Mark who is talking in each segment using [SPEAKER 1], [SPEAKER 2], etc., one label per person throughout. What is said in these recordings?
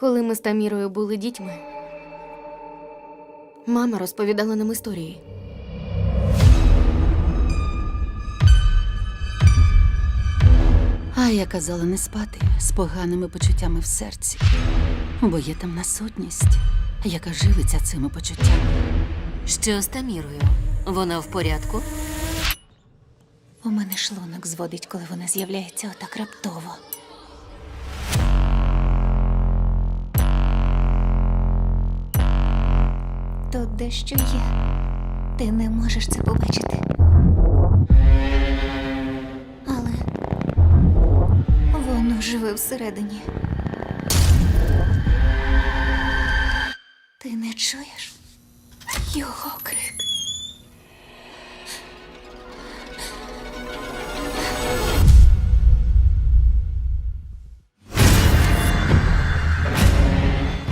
[SPEAKER 1] Коли ми з Тамірою були дітьми, мама розповідала нам історії.
[SPEAKER 2] А я казала не спати з поганими почуттями в серці, бо є темна сутність, яка живиться цими почуттями.
[SPEAKER 3] Що з Тамірою? Вона в порядку?
[SPEAKER 2] У мене шлунок зводить, коли вона з'являється отак раптово. Тут дещо є. Ти не можеш це побачити. Але воно живе всередині. Ти не чуєш його крик.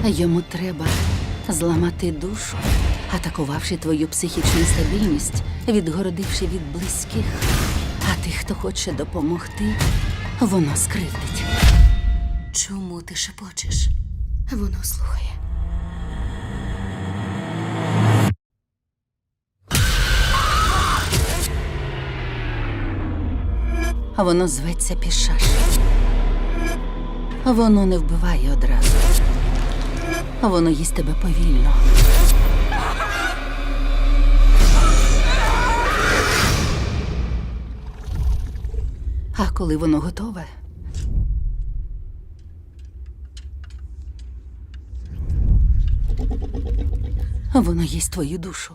[SPEAKER 2] Йому треба зламати душу, атакувавши твою психічну стабільність, відгородивши від близьких. А тих, хто хоче допомогти, воно скривдить.
[SPEAKER 3] Чому ти шепочеш?
[SPEAKER 1] Воно слухає.
[SPEAKER 2] Воно зветься пішаш. Воно не вбиває одразу. Воно їсть тебе повільно. А коли воно готове, воно їсть твою душу.